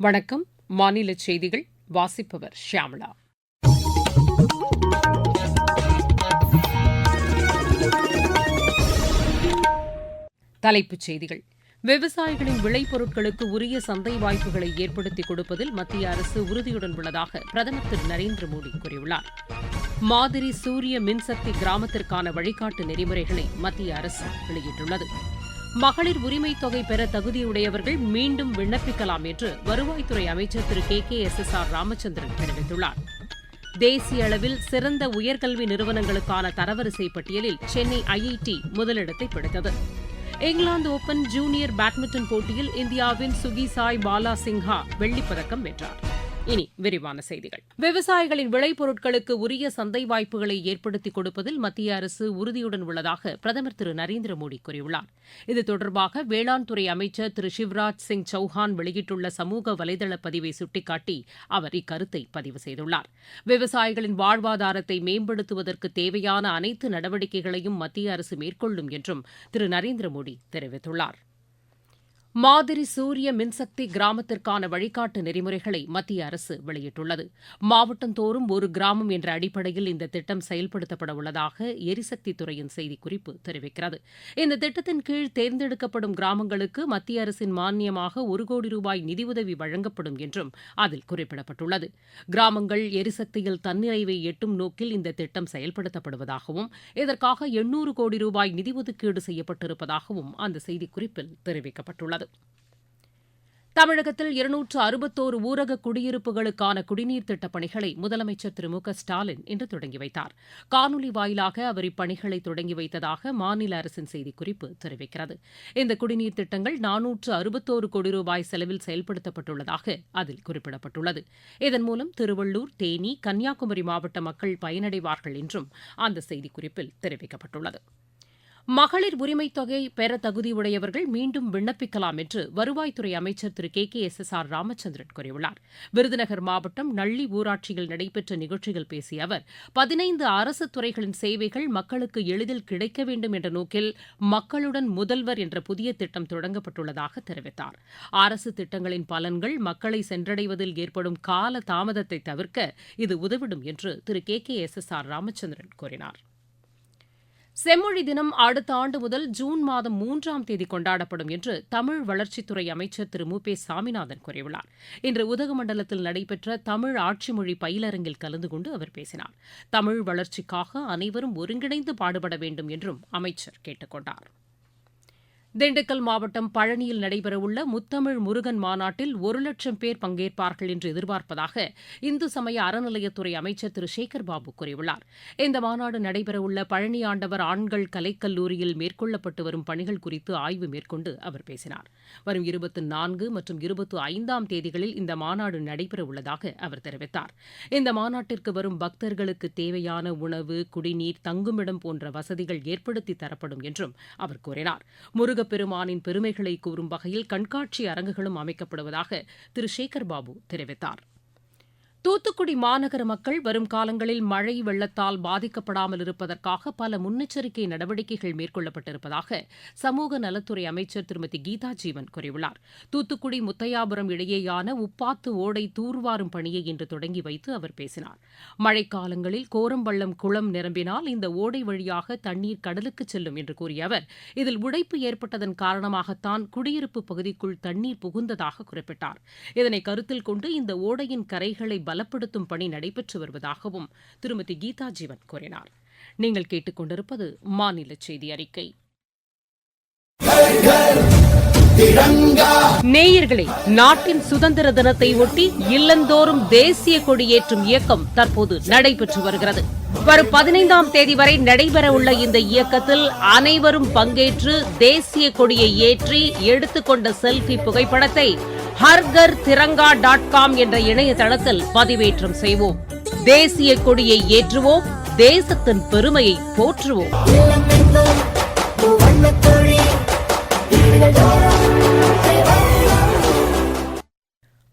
வணக்கம். மாநில செய்திகள் வாசிப்பவர் ஷியாமளா தலைப்புச் செய்திகள். விவசாயிகளின் விளைபொருட்களுக்கு உரிய சந்தை வாய்ப்புகளை ஏற்படுத்திக் கொடுப்பதில் மத்திய அரசு உறுதியுடன் உள்ளதாக பிரதமர் திரு நரேந்திர மோடி கூறியுள்ளார். மாதிரி சூரிய மின்சக்தி கிராமத்திற்கான வழிகாட்டு நெறிமுறைகளை மத்திய அரசு வெளியிட்டுள்ளது. மகளிர் உரிமை தொகை பெற தகுதியுடையவர்கள் மீண்டும் விண்ணப்பிக்கலாம் என்று வருவாய்த்துறை அமைச்சர் Thiru K K S S R Ramachandran தெரிவித்துள்ளார். தேசிய அளவில் சிறந்த உயர்கல்வி நிறுவனங்களுக்கான தரவரிசை பட்டியலில் சென்னை ஐஐடி முதலிடத்தை பிடித்தது. இங்கிலாந்து ஓபன் ஜூனியர் பேட்மிண்டன் போட்டியில் இந்தியாவின் சுகிசாய் பாலா சிங்ஹா வெள்ளிப்பதக்கம் வென்றார். இனி விரிவான செய்திகள். விவசாயிகளின் விளைபொருட்களுக்கு உரிய சந்தை வாய்ப்புகளை ஏற்படுத்திக் கொடுப்பதில் மத்திய அரசு உறுதியுடன் உள்ளதாக பிரதமர் திரு நரேந்திர மோடி கூறியுள்ளார். இது தொடர்பாக வேளாண் துறை அமைச்சர் திரு சிவராஜ் சிங் சௌஹான் வெளியிட்டுள்ள சமூக வலைதள பதிவை சுட்டிக்காட்டி அவர் இக்கருத்தை பதிவு செய்துள்ளார். விவசாயிகளின் வாழ்வாதாரத்தை மேம்படுத்துவதற்கு தேவையான அனைத்து நடவடிக்கைகளையும் மத்திய அரசு மேற்கொள்ளும் என்றும் திரு நரேந்திர மோடி தெரிவித்துள்ளார். மாதிரி சூரிய மின்சக்தி கிராமத்திற்கான வழிகாட்டு நெறிமுறைகளை மத்திய அரசு வெளியிட்டுள்ளது. மாவட்டந்தோறும் ஒரு கிராமம் என்ற அடிப்படையில் இந்த திட்டம் செயல்படுத்தப்பட உள்ளதாக எரிசக்தி துறையின் செய்திக்குறிப்பு தெரிவிக்கிறது. இந்த திட்டத்தின் கீழ் தேர்ந்தெடுக்கப்படும் கிராமங்களுக்கு மத்திய அரசின் மானியமாக ஒரு கோடி ரூபாய் நிதியுதவி வழங்கப்படும் என்றும் அதில் குறிப்பிடப்பட்டுள்ளது. கிராமங்கள் எரிசக்தியில் தன்னிறைவை எட்டும் நோக்கில் இந்த திட்டம் செயல்படுத்தப்படுவதாகவும் இதற்காக எண்ணூறு கோடி ரூபாய் நிதி ஒதுக்கீடு செய்யப்பட்டிருப்பதாகவும் அந்த செய்திக்குறிப்பில் தெரிவிக்கப்பட்டுள்ளது. தமிழகத்தில் இருநூற்று அறுபத்தோரு ஊரக குடியிருப்புகளுக்கான குடிநீர் திட்டப் பணிகளை முதலமைச்சர் திரு மு க ஸ்டாலின் இன்று தொடங்கி வைத்தார். காணொலி வாயிலாக அவர் இப்பணிகளை தொடங்கி வைத்ததாக மாநில அரசின் செய்திக்குறிப்பு தெரிவிக்கிறது. இந்த குடிநீர் திட்டங்கள் நானூற்று அறுபத்தோரு கோடி ரூபாய் செலவில் செயல்படுத்தப்பட்டுள்ளதாக அதில் குறிப்பிடப்பட்டுள்ளது. இதன் மூலம் திருவள்ளூர் தேனி கன்னியாகுமரி மாவட்ட மக்கள் பயனடைவார்கள் என்றும் அந்த செய்திக்குறிப்பில் தெரிவிக்கப்பட்டுள்ளது. மகளிர் உரிமைத் தொகை பெற தகுதியுடையவர்கள் மீண்டும் விண்ணப்பிக்கலாம் என்று வருவாய்த்துறை அமைச்சர் Thiru K K S S R Ramachandran கூறியுள்ளார். விருதுநகர் மாவட்டம் நள்ளி ஊராட்சியில் நடைபெற்ற நிகழ்ச்சியில் பேசிய அவர் பதினைந்து அரசு துறைகளின் சேவைகள் மக்களுக்கு எளிதில் கிடைக்க வேண்டும் என்ற நோக்கில் மக்களுடன் முதல்வர் என்ற புதிய திட்டம் தொடங்கப்பட்டுள்ளதாக தெரிவித்தார். அரசு திட்டங்களின் பலன்கள் மக்களை சென்றடைவதில் ஏற்படும் கால தாமதத்தை தவிர்க்க இது உதவிடும் என்று Thiru K K S S R Ramachandran கூறினார். செம்மொழி தினம் அடுத்த ஆண்டு முதல் ஜூன் மாதம் மூன்றாம் தேதி கொண்டாடப்படும் என்று தமிழ் வளர்ச்சித்துறை அமைச்சர் திரு மு பே சாமிநாதன் கூறியுள்ளார். இன்று உதகமண்டலத்தில் நடைபெற்ற தமிழ் ஆட்சிமொழி பயிலரங்கில் கலந்து கொண்டு அவர் பேசினார். தமிழ் வளர்ச்சிக்காக அனைவரும் ஒருங்கிணைந்து பாடுபட வேண்டும் என்றும் அமைச்சர் கேட்டுக் கொண்டாா் திண்டுக்கல் மாவட்டம் பழனியில் நடைபெறவுள்ள முத்தமிழ் முருகன் மாநாட்டில் ஒரு லட்சம் பேர் பங்கேற்பார்கள் என்று எதிர்பார்ப்பதாக இந்து சமய அறநிலையத்துறை அமைச்சர் திரு. சேகர் பாபு கூறியுள்ளார். இந்த மாநாடு நடைபெறவுள்ள பழனி ஆண்டவர் ஆண்கள் கலைக்கல்லூரியில் மேற்கொள்ளப்பட்டு வரும் பணிகள் குறித்து ஆய்வு மேற்கொண்டு அவர் பேசினார். வரும் இருபத்தி நான்கு மற்றும் இருபத்தி ஐந்தாம் தேதிகளில் இந்த மாநாடு நடைபெறவுள்ளதாக அவர் தெரிவித்தார். இந்த மாநாட்டிற்கு வரும் பக்தர்களுக்கு தேவையான உணவு குடிநீர் தங்குமிடம் போன்ற வசதிகள் ஏற்படுத்தி தரப்படும் என்றும் அவர் கூறினார். முருகப்பெருமானின் பெருமைகளை கூறும் வகையில் கண்காட்சி அரங்குகளும் அமைக்கப்படுவதாக திரு. சேகர் பாபு தெரிவித்தார். தூத்துக்குடி மாநகர மக்கள் வரும் காலங்களில் மழை வெள்ளத்தால் பாதிக்கப்படாமல் இருப்பதற்காக பல முன்னெச்சரிக்கை நடவடிக்கைகள் மேற்கொள்ளப்பட்டிருப்பதாக சமூக நலத்துறை அமைச்சர் திருமதி கீதா ஜீவன் கூறியுள்ளார். தூத்துக்குடி முத்தையாபுரம் இடையேயான உப்பாத்து ஓடை தூர்வாரும் பணியை இன்று தொடங்கி வைத்து அவர் பேசினார். மழைக்காலங்களில் கோரம்பள்ளம் குளம் நிரம்பினால் இந்த ஓடை வழியாக தண்ணீர் கடலுக்கு செல்லும் என்று கூறிய அவர் இதில் உடைப்பு ஏற்பட்டதன் காரணமாகத்தான் குடியிருப்பு பகுதிக்குள் தண்ணீர் புகுந்ததாக குறிப்பிட்டார். இதனை கருத்தில் கொண்டு இந்த ஓடையின் கரைகளை பலப்படுத்தும் பணி நடைபெற்று வருவதாகவும் திருமதி கீதா ஜீவன் கூறினார். நீங்கள் கேட்டுக்கொண்டிருப்பது மாநில செய்தி அறிக்கை. நேயர்களே நாட்டின் சுதந்திர தினத்தை ஒட்டி இல்லந்தோறும் தேசிய கொடியேற்றும் இயக்கம் தற்போது நடைபெற்று வருகிறது. வரும் பதினைந்தாம் தேதி வரை நடைபெறவுள்ள இந்த இயக்கத்தில் அனைவரும் பங்கேற்று தேசிய கொடியை ஏற்றி எடுத்துக்கொண்ட செல்ஃபி புகைப்படத்தை ஹர்கர் திரங்கா டாட் காம் என்ற இணையதளத்தில் பதிவேற்றம் செய்வோம். தேசிய கொடியை ஏற்றுவோம் தேசத்தின் பெருமையை போற்றுவோம்.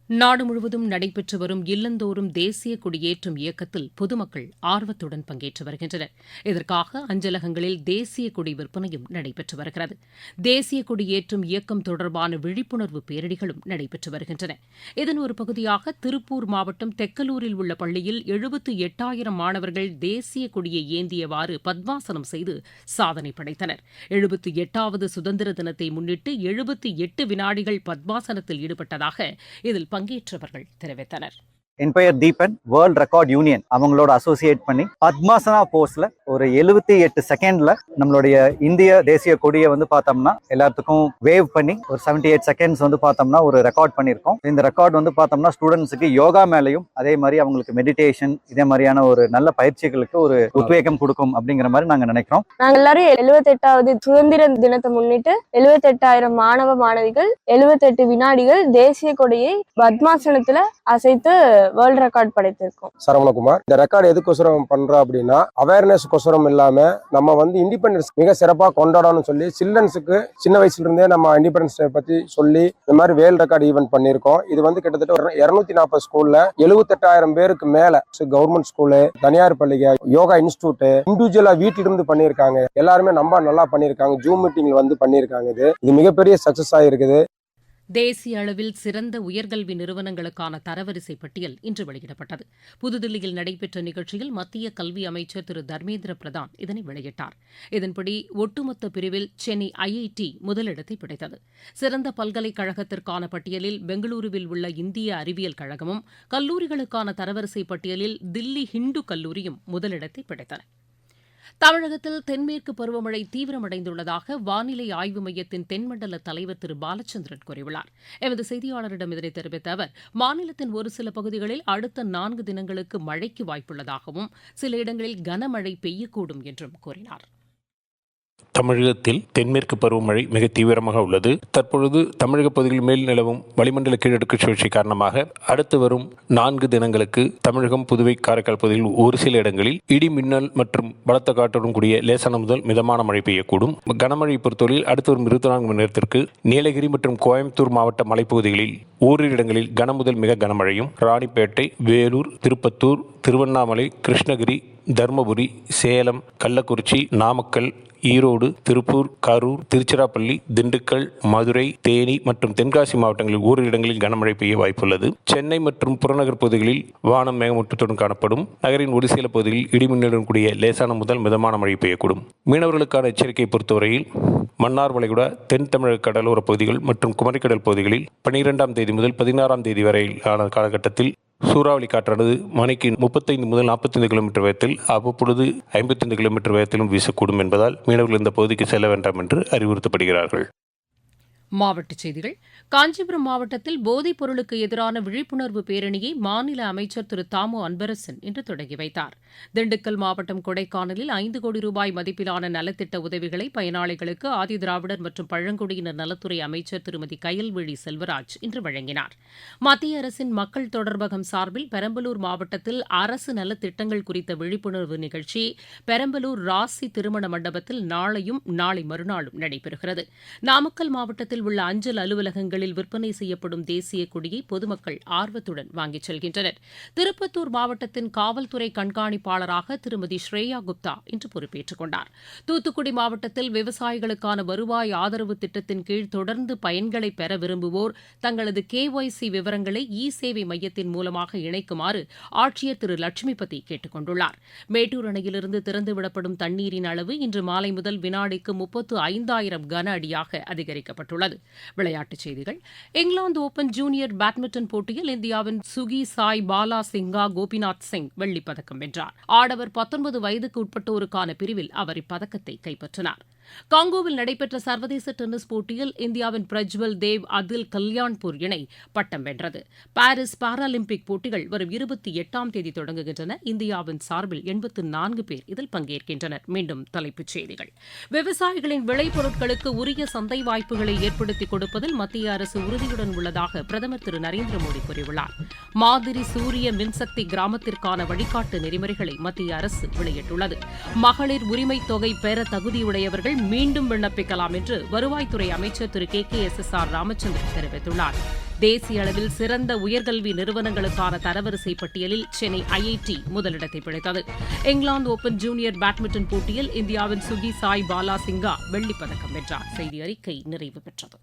நாடு முழுவதும் நடைபெற்று வரும் இல்லந்தோறும் தேசிய கொடியேற்றும் இயக்கத்தில் பொதுமக்கள் ஆர்வத்துடன் பங்கேற்று வருகின்றனர். இதற்காக அஞ்சலகங்களில் தேசிய கொடி விற்பனையும் நடைபெற்று வருகிறது. தேசிய கொடியேற்றும் இயக்கம் தொடர்பான விழிப்புணர்வு பேரணிகளும் நடைபெற்று வருகின்றன. இதன் ஒரு பகுதியாக திருப்பூர் மாவட்டம் தெக்கலூரில் உள்ள பள்ளியில் எழுபத்து எட்டாயிரம் மாணவர்கள் தேசிய கொடியை ஏந்தியவாறு பத்மாசனம் செய்து சாதனை படைத்தனர். எழுபத்து எட்டாவது சுதந்திர தினத்தை முன்னிட்டு எழுபத்தி எட்டு வினாடிகள் பத்மாசனத்தில் ஈடுபட்டதாக இதில் பங்கேற்றவர்கள் தெரிவித்தனர். என் பெயர் தீபன் வேர்ல்ட் ரெக்கார்ட் யூனியன் அவங்களோட அசோசியேட் பண்ணி பத்மாசனா போஸ்ட்ல ஒரு எழுபத்தி எட்டு செகண்ட்ல நம்மளுடைய இந்திய தேசிய கொடியை வந்து பார்த்தோம்னா எல்லாத்துக்கும் வேவ் பண்ணி ஒரு செவன்டி எயிட் செகண்ட்ஸ் வந்து பார்த்தோம்னா ஒரு ரெக்கார்ட் பண்ணியிருக்கோம். இந்த ரெக்கார்ட் வந்து பார்த்தோம்னா ஸ்டூடெண்ட்ஸுக்கு யோகா மேலையும் அதே மாதிரி அவங்களுக்கு மெடிடேஷன் இதே மாதிரியான ஒரு நல்ல பயிற்சிகளுக்கு ஒரு உத்வேகம் கொடுக்கும் அப்படிங்கிற மாதிரி நாங்க நினைக்கிறோம். நாங்க எல்லாரும் எழுபத்தி எட்டாவது சுதந்திர தினத்தை முன்னிட்டு எழுபத்தி எட்டாயிரம் மாணவ மாணவிகள் எழுபத்தி எட்டு வினாடிகள் தேசிய கொடியை பத்மாசனத்துல அசைத்து வேர்ல்ட் ரெக்கார்ட் படைத்திருக்கோம். சரவணகுமார் இந்த ரெக்கார்டு எதுக்கோசரம் பண்றோம் அப்படின்னா அவேர்னஸ் கொசரம் இல்லாம நம்ம வந்து இண்டிபெண்டன்ஸ் மிக சிறப்பாக கொண்டாடணும்னு சொல்லி சில்ட்ரன்ஸுக்கு சின்ன வயசுல இருந்தே நம்ம இண்டிபெண்டன்ஸ் டே பத்தி சொல்லி இந்த மாதிரி வேர்ல்ட் ரெக்கார்டு ஈவெண்ட் பண்ணியிருக்கோம். இது வந்து கிட்டத்தட்ட ஒரு இருநூத்தி நாற்பது ஸ்கூல்ல எழுபத்தெட்டாயிரம் பேருக்கு மேல கவர்மெண்ட் ஸ்கூலு தனியார் பள்ளிகள் யோகா இன்ஸ்டியூட் இண்டிவிஜுவலா வீட்டில இருந்து பண்ணியிருக்காங்க. எல்லாருமே நம்ம நல்லா பண்ணியிருக்காங்க. ஜூம் மீட்டிங்ல வந்து பண்ணியிருக்காங்க இது. இது மிகப்பெரிய சக்சஸ் ஆயிருக்குது. தேசிய அளவில் சிறந்த உயர்கல்வி நிறுவனங்களுக்கான தரவரிசை பட்டியல் இன்று வெளியிடப்பட்டது. புதுதில்லியில் நடைபெற்ற நிகழ்ச்சியில் மத்திய கல்வி அமைச்சர் திரு. தர்மேந்திர பிரதான் இதனை வெளியிட்டார். இதன்படி ஒட்டுமொத்த பிரிவில் சென்னை ஐஐடி முதலிடத்தை பிடித்தது. சிறந்த பல்கலைக்கழகத்திற்கான பட்டியலில் பெங்களூருவில் உள்ள இந்திய அறிவியல் கழகமும் கல்லூரிகளுக்கான தரவரிசை பட்டியலில் தில்லி ஹிந்து கல்லூரியும் முதலிடத்தை பிடித்தன. தமிழகத்தில் தென்மேற்கு பருவமழை தீவிரமடைந்துள்ளதாக வானிலை ஆய்வு மையத்தின் தென்மண்டல தலைவர் திரு பாலச்சந்திரன் கூறியுள்ளார். எமது செய்தியாளரிடம் இதனை தெரிவித்த அவர் மாநிலத்தின் ஒரு சில பகுதிகளில் அடுத்த நான்கு தினங்களுக்கு மழைக்கு வாய்ப்புள்ளதாகவும் சில இடங்களில் கனமழை பெய்யக்கூடும் என்றும் கூறினார். தமிழகத்தில் தென்மேற்கு பருவமழை மிக தீவிரமாக உள்ளது. தற்பொழுது தமிழக பகுதியில் மேல் நிலவும் வளிமண்டல கீழடுக்கு சுழற்சி காரணமாக அடுத்து வரும் நான்கு தினங்களுக்கு தமிழகம் புதுவை காரைக்கால் பகுதியில் ஒரு சில இடங்களில் இடி மின்னல் மற்றும் பலத்த காற்றுடன் கூடிய லேசான முதல் மிதமான மழை பெய்யக்கூடும். கனமழை பொறுத்தவரையில் அடுத்து வரும் இருபத்தி நான்கு மணி நேரத்திற்கு நீலகிரி மற்றும் கோயம்புத்தூர் மாவட்ட மலைப்பகுதிகளில் ஓரிரு இடங்களில் கனமுதல் மிக கனமழையும் ராணிப்பேட்டை வேலூர் திருப்பத்தூர் திருவண்ணாமலை கிருஷ்ணகிரி தருமபுரி சேலம் கள்ளக்குறிச்சி நாமக்கல் ஈரோடு திருப்பூர் கரூர் திருச்சிராப்பள்ளி திண்டுக்கல் மதுரை தேனி மற்றும் தென்காசி மாவட்டங்களில் ஓரிரு இடங்களில் கனமழை பெய்ய வாய்ப்புள்ளது. சென்னை மற்றும் புறநகர் பகுதிகளில் வானம் மேகமூட்டத்துடன் காணப்படும். நகரின் ஒரு சில பகுதிகளில் இடிமின்னலுடன் கூடிய லேசான முதல் மிதமான மழை பெய்யக்கூடும். மீனவர்களுக்கான எச்சரிக்கை பொறுத்தவரையில் மன்னார் வளைகுடா தென் தமிழக கடலோர பகுதிகள் மற்றும் குமரிக்கடல் பகுதிகளில் பனிரெண்டாம் தேதி முதல் பதினாறாம் தேதி வரையிலான காலகட்டத்தில் சூறாவளி காற்றானது மணிக்கு முப்பத்தைந்து முதல் நாற்பத்தைந்து கிலோமீட்டர் வேகத்தில் அவ்வப்பொழுது ஐம்பத்தைந்து கிலோமீட்டர் வேகத்திலும் வீசக்கூடும் என்பதால் மீனவர்கள் இந்த பகுதிக்கு செல்ல வேண்டாம் என்று அறிவுறுத்தப்படுகிறார்கள். மாவட்டச் செய்திகள். காஞ்சிபுரம் மாவட்டத்தில் போதைப் பொருளுக்கு எதிரான விழிப்புணர்வு பேரணியை மாநில அமைச்சர் திரு. தாமு அன்பரசன் இன்று தொடங்கி வைத்தார். திண்டுக்கல் மாவட்டம் கொடைக்கானலில் ஐந்து கோடி ரூபாய் மதிப்பிலான நலத்திட்ட உதவிகளை பயனாளிகளுக்கு ஆதிதிராவிடர் மற்றும் பழங்குடியினர் நலத்துறை அமைச்சர் திருமதி கயல்விழி செல்வராஜ் இன்று வழங்கினார். மத்திய அரசின் மக்கள் தொடர்பகம் சார்பில் பெரம்பலூர் மாவட்டத்தில் அரசு நலத்திட்டங்கள் குறித்த விழிப்புணர்வு நிகழ்ச்சி பெரம்பலூர் ராசி திருமண மண்டபத்தில் நாளையும் நாளை மறுநாளும் நடைபெறுகிறது. நாமக்கல் மாவட்டத்தில் உள்ள அஞ்சல் அலுவலகங்களில் விற்பனை செய்யப்படும் தேசிய கொடியை பொதுமக்கள் ஆர்வத்துடன் வாங்கிச் செல்கின்றனர். திருப்பத்தூர் மாவட்டத்தின் காவல்துறை கண்காணிப்பாளராக திருமதி ஸ்ரேயா குப்தா இன்று பொறுப்பேற்றுக் கொண்டார். தூத்துக்குடி மாவட்டத்தில் விவசாயிகளுக்கான வருவாய் ஆதரவு திட்டத்தின் கீழ் தொடர்ந்து பயன்களை பெற விரும்புவோர் தங்களது கேஒய்சி விவரங்களை இ சேவை மையத்தின் மூலமாக இணைக்குமாறு ஆட்சியர் திரு லட்சுமிபதி கேட்டுக் கொண்டுள்ளார். மேட்டூர் அணையிலிருந்து திறந்துவிடப்படும் தண்ணீரின் அளவு இன்று மாலை முதல் வினாடிக்கு முப்பத்து ஐந்தாயிரம் கன அடியாக அதிகரிக்கப்பட்டுள்ளது. விளையாட்டுச் செய்திகள். இங்கிலாந்து ஓபன் ஜூனியர் பேட்மிண்டன் போட்டியில் இந்தியாவின் சுகி சாய் பாலா சிங்கா கோபிநாத் சிங் வெள்ளிப்பதக்கம் வென்றார். ஆடவர் பத்தொன்பது வயதுக்கு உட்பட்டோருக்கான பிரிவில் அவர் இப்பதக்கத்தை கைப்பற்றினார். காங்கோவில் நடைபெற்ற சர்வதேச டென்னிஸ் போட்டியில் இந்தியாவின் பிரஜ்வல் தேவ் அதில் கல்யாண்பூர் இணை பட்டம் வென்றது. பாரிஸ் பாராலிம்பிக் போட்டிகள் வரும் இருபத்தி எட்டாம் தேதி தொடங்குகின்றன. இந்தியாவின் சார்பில் எண்பத்து நான்கு பேர் இதில் பங்கேற்கின்றனர். மீண்டும் தலைப்புச் செய்திகள். விவசாயிகளின் விளைபொருட்களுக்கு உரிய சந்தை வாய்ப்புகளை ஏற்படுத்திக் கொடுப்பதில் மத்திய அரசு உறுதியுடன் உள்ளதாக பிரதமர் திரு நரேந்திர மோடி கூறியுள்ளார். மாதிரி சூரிய மின்சக்தி கிராமத்திற்கான வழிகாட்டு நெறிமுறைகளை மத்திய அரசு வெளியிட்டுள்ளது. மகளிர் உரிமை தொகை பெற தகுதியுடையவர்கள் மீண்டும் விண்ணப்பிக்கலாம் என்று வருவாய்த்துறை அமைச்சர் Thiru K K S S R Ramachandran தெரிவித்துள்ளார். தேசிய அளவில் சிறந்த உயர்கல்வி நிறுவனங்களுக்கான தரவரிசை பட்டியலில் சென்னை ஐஐடி முதலிடத்தை பிடித்தது. இங்கிலாந்து ஓபன் ஜூனியர் பேட்மிண்டன் போட்டியில் இந்தியாவின் சுகி சாய் பாலா சிங்கா வெள்ளிப் பதக்கம் வென்றார். செய்தி அறிக்கை நிறைவு பெற்றது.